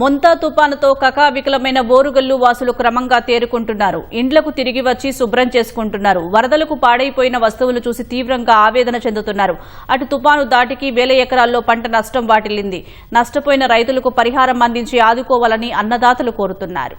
మొంతా తుపానుతో కకావికలమైన బోరుగల్లు వాసులు క్రమంగా తేరుకుంటున్నారు. ఇండ్లకు తిరిగి వచ్చి శుభ్రం చేసుకుంటున్నారు. వరదలకు పాడైపోయిన వస్తువులు చూసి తీవ్రంగా ఆవేదన చెందుతున్నారు. అటు తుపాను దాటికి వేల ఎకరాల్లో పంట నష్టం వాటిల్లింది. నష్టపోయిన రైతులకు పరిహారం అందించి ఆదుకోవాలని అన్నదాతలు కోరుతున్నారు.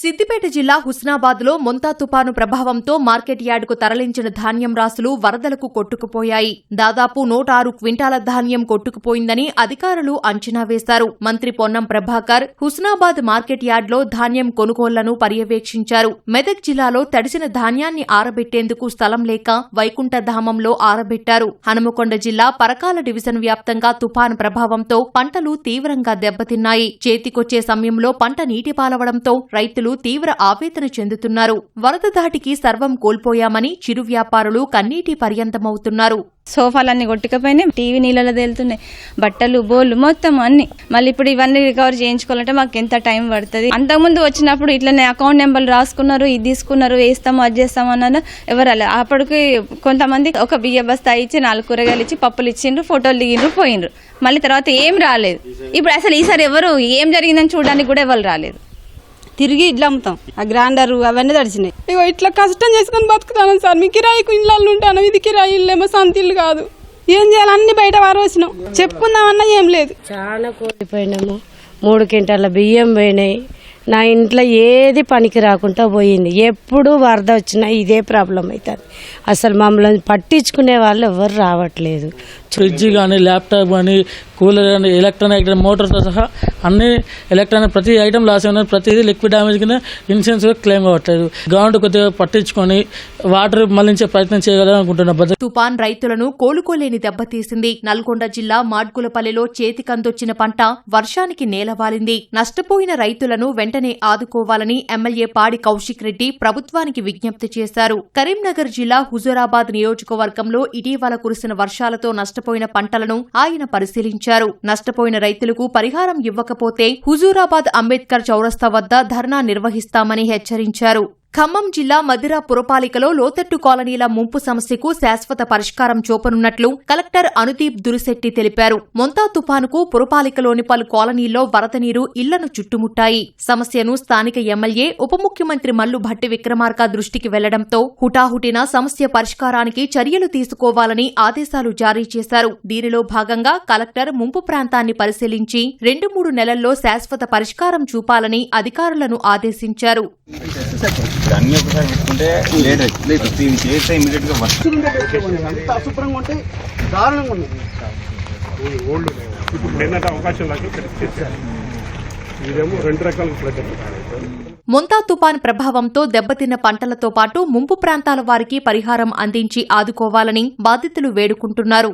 సిద్దిపేట జిల్లా హుస్నాబాద్లో మొంతా తుపాను ప్రభావంతో మార్కెట్ యార్డుకు తరలించిన ధాన్యం రాసులు వరదలకు కొట్టుకుపోయాయి. దాదాపు నూట ఆరు క్వింటాల ధాన్యం కొట్టుకుపోయిందని అధికారులు అంచనా వేశారు. మంత్రి పొన్నం ప్రభాకర్ హుస్నాబాద్ మార్కెట్ యార్డ్లో ధాన్యం కొనుగోళ్ళను పర్యవేక్షించారు. మెదక్ జిల్లాలో తడిసిన ధాన్యాన్ని ఆరబెట్టేందుకు స్థలం లేక వైకుంఠధామంలో ఆరబెట్టారు. హనుమకొండ జిల్లా పరకాల డివిజన్ వ్యాప్తంగా తుపాను ప్రభావంతో పంటలు తీవ్రంగా దెబ్బతిన్నాయి. చేతికొచ్చే సమయంలో పంట నీటిపాలవడంతో రైతులు తీవ్ర ఆవేదన చెందుతున్నారు. వరద ధాటికి సర్వం కోల్పోయామని చిరు వ్యాపారులు కన్నీటి పర్యంతమవుతున్నారు. సోఫాలన్నీ కొట్టుకపోయినాయి టీవీ నీళ్ళలో తేలుతున్నాయి బట్టలు బోళ్ళు మొత్తం అన్ని. మళ్ళీ ఇప్పుడు ఇవన్నీ రికవర్ చేయించుకోవాలంటే మాకు ఎంత టైం పడుతుంది? అంతకుముందు వచ్చినప్పుడు ఇట్లనే అకౌంట్ నెంబర్లు రాసుకున్నారు ఇది తీసుకున్నారు వేస్తాము అది చేస్తాము అన్నారు. ఎవరు అలా అప్పటికి కొంతమంది ఒక బియ్య బస్తా ఇచ్చి నాలుగు కూరగాయలు ఇచ్చి పప్పులు ఇచ్చిండ్రు ఫోటోలు దిగిండ్రు పోయిండ్రు. మళ్ళీ తర్వాత ఏం రాలేదు. ఇప్పుడు అసలు ఈసారి ఎవరు ఏం జరిగిందని చూడడానికి కూడా ఎవరు రాలేదు. తిరిగి ఇట్లా అమ్ముతాం. ఆ గ్రైండర్ అవన్నీ తడిచినాయి ఇగో ఇట్లా కష్టం చేసుకొని బతుకుతాను సార్. మీ కిరాయి ఇళ్ళల్లో ఉంటాను. ఇది కిరాయి ఇల్లేమో సొంత ఇల్లు కాదు. ఏం చేయాలి? అన్ని బయట వారోసినాం. చెప్పుకుందామన్నా ఏం లేదు. చాలా కోల్పోయినాము మూడు క్వింటాల బియ్యం పోయినాయి. నా ఇంట్లో ఏది పనికి రాకుండా పోయింది. ఎప్పుడు వరద వచ్చినా ఇదే ప్రాబ్లం అవుతుంది. అసలు మమ్మల్ని పట్టించుకునే వాళ్ళు ఎవరు రావట్లేదు. ఫ్రిడ్జ్ కానీ ల్యాప్టాప్ కానీ కూలర్ కానీ ఎలక్ట్రానిక్ మోటార్తో సహా అన్ని ఎలక్ట్రానిక్ ప్రతి ఐటమ్ లాస్ అయిన ప్రతిదీ లిక్విడ్ డ్యామేజ్ కింద ఇన్సూరెన్స్ క్లెయిమ్ అవ్వట్లేదు. గవర్నమెంట్ కొద్దిగా పట్టించుకొని వాటర్ మళ్ళించే ప్రయత్నం చేయగలని అనుకుంటున్నా తుపాన్ రైతులను కోలుకోలేని దెబ్బతీసింది నల్గొండ జిల్లా మాడ్గులపల్లిలో చేతికందొచ్చిన పంట వర్షానికి నేలవాలింది. నష్టపోయిన రైతులను వెంటనే ఆదుకోవాలని ఎమ్మెల్యే పాడి కౌశిక్ రెడ్డి ప్రభుత్వానికి విజ్ఞప్తి చేశారు. కరీంనగర్ జిల్లా హుజూరాబాద్ నియోజకవర్గంలో ఇటీవల కురిసిన వర్షాలతో నష్టపోయిన పంటలను ఆయన పరిశీలించారు. నష్టపోయిన రైతులకు పరిహారం ఇవ్వకపోతే హుజూరాబాద్ అంబేద్కర్ చౌరస్తా వద్ద ధర్నా నిర్వహిస్తామని హెచ్చరించారు. ఖమ్మం జిల్లా మధిర పురపాలికలో లోతట్టు కాలనీల ముంపు సమస్యకు శాశ్వత పరిష్కారం చూపనున్నట్లు కలెక్టర్ అనుదీప్ దురిశెట్టి తెలిపారు. మొంతా తుపానుకు పురపాలికలోని పలు కాలనీల్లో వరద నీరు ఇళ్ళను చుట్టుముట్టాయి. సమస్యను స్థానిక ఎమ్మెల్యే ఉప ముఖ్యమంత్రి మల్లు భట్టి విక్రమార్క దృష్టికి వెళ్ళడంతో హుటాహుటిన సమస్య పరిష్కారానికి చర్యలు తీసుకోవాలని ఆదేశాలు జారీ చేశారు. దీనిలో భాగంగా కలెక్టర్ ముంపు ప్రాంతాన్ని పరిశీలించి రెండు మూడు నెలల్లో శాశ్వత పరిష్కారం చూపాలని అధికారులను ఆదేశించారు. ఇప్పుడు అన్ని ఒకసారి పెట్టుకుంటే లేట్ అవుతుంది ఇది చేస్తే ఇమీడియట్గా వర్క్ అంత అశుభ్రంగా ఉంటే దారుణంగా ఉంది ఓల్డ్ ఇప్పుడు నిన్నటి అవకాశం లాగా చేశారు ఇదేమో రెండు రకాల ఫ్లడ్ మొంతా తుపాన్ ప్రభావంతో దెబ్బతిన్న పంటలతో పాటు ముంపు ప్రాంతాల వారికి పరిహారం అందించి ఆదుకోవాలని బాధితులు వేడుకుంటున్నారు.